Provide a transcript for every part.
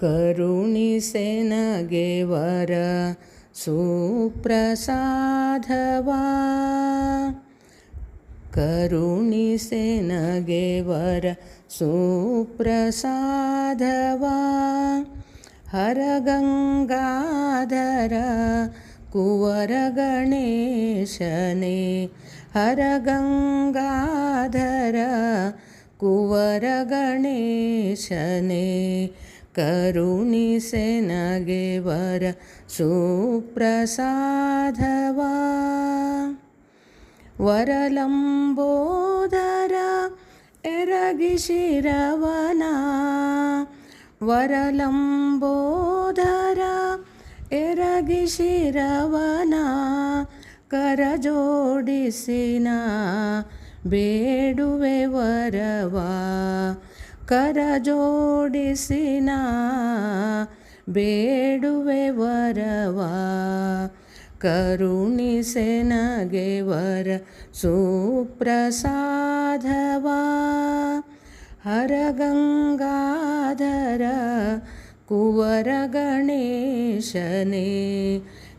ಕರುಣಿಸೆ ನಗೆ ವರ ಸುಪ್ರಸಾದವಾ ಕರುಣಿಸೆ ನಗೆ ವರ ಸುಪ್ರಸಾದವಾ ಹರಗಂಗಾಧರ ಕುವರ ಗಣೇಶನೇ ಹರಗಂಗಾಧರ ಕುವರ ಗಣೇಶನೇ ಕರುಣಿಸೆ ನಗೆ ವರ ಸುಪ್ರಸಾದವಾ. ವರಲಂಬೋದರ ಎರಗಿ ಶಿರವನ ವರಲಂಬೋದರ ಕರ ಜೋಡಿಸಿನ ಬೇಡುವೆ ವರವಾ. ಕರ ಜೋಡಿಸಿನ ಬೇಡುವೆ ವರವ ಕರುಣಿಸೆ ನಗೆ ವರ ಸುಪ್ರಸಾದವಾ. ಹರಗಂಗಾಧರ ಕುವರ ಗಣೇಶನೇ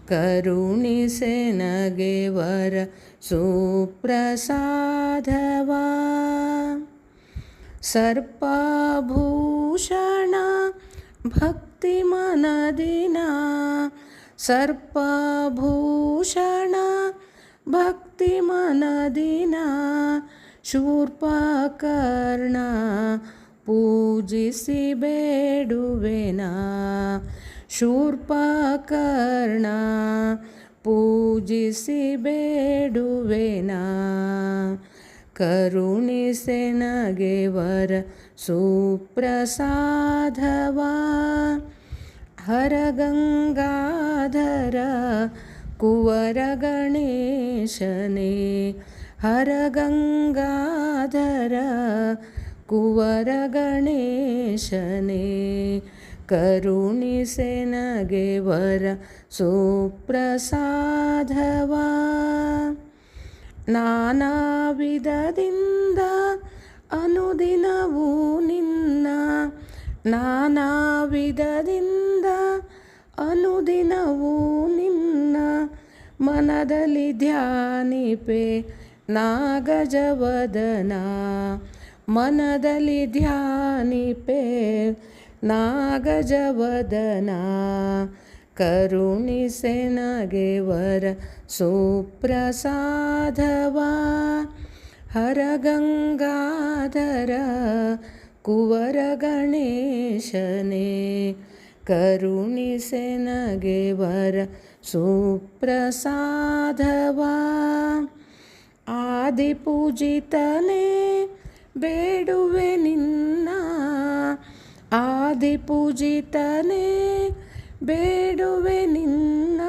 ಕರುಣಿಸೆ ನಗೆ ವರ ಸುಪ್ರಸಾದವಾ. ಸರ್ಪಭೂಷಣ ಭಕ್ತಿ ಮನದಿನ ಸರ್ಪಭೂಷಣ ಭಕ್ತಿ ಮನದಿನ ಶೂರ್ಪಕರ್ಣ ಪೂಜಿಸಿ ಬೇಡುವೆನ ಶೂರ್ಪಕರ್ಣ ಪೂಜಿಸಿ ಬೇಡುವೆನ ಕರುಣಿಸೆ ನಗೆ ವರ ಸುಪ್ರಸಾದವಾ. ಹರಗಂಗಾಧರ ಕುವರ ಗಣೇಶನೇ ಹರಗಂಗಾಧರ ಕುವರ ಗಣೇಶನೇ ಕರುಣಿಸೆ ನಗೆ ವರ ಸುಪ್ರಸಾದವಾ. ನಾನಾ ವಿಧದಿಂದ ಅನುದಿನವೂ ನಿನ್ನ. ನಾನಾ ವಿಧದಿಂದ ಅನುದಿನವೂ ನಿನ್ನ. ಮನದಲ್ಲಿ ಧ್ಯಾನಿಪೆ ನಾಗಜವದನ. ಮನದಲ್ಲಿ ಧ್ಯಾನಿಪೆ ನಾಗಜವದನ. ಕರುಣಿಸೆ ನಗೆ ವರ ಸುಪ್ರಸಾದವಾ. ಹರಗಂಗಾಧರ ಕುವರ ಗಣೇಶನೇ, ಕರುಣಿಸೆ ನಗೆ ವರ ಸುಪ್ರಸಾದವಾ. ಆದಿಪೂಜಿತನೇ, ಬೇಡುವೆ ನಿನ್ನ. ಆದಿಪೂಜಿತನೇ ಬೇಡುವೆ ನಿನ್ನ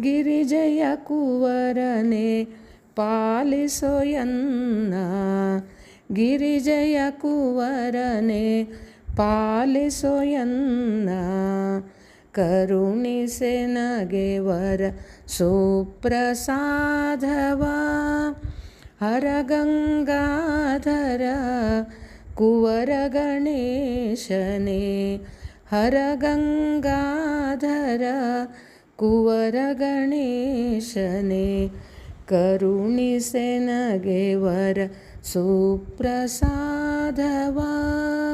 ಗಿರಿಜಯ ಕುವರನೆ ಪಾಲಿಸೋಯನ್ನ ಗಿರಿಜಯ ಕುವರನೆ ಪಾಲಿಸೋಯನ್ನ ಕರುಣಿಸೆ ನಗೆ ವರ ಸುಪ್ರಸಾದವಾ ಹರಗಂಗಾಧರ ಕುವರ ಗಣೇಶನೇ ಹರಗಂಗಾಧರ ಕುವರ ಗಣೇಶನೇ ಕರುಣಿಸೆ ನಗೆ ವರ ಸುಪ್ರಸಾದವಾ.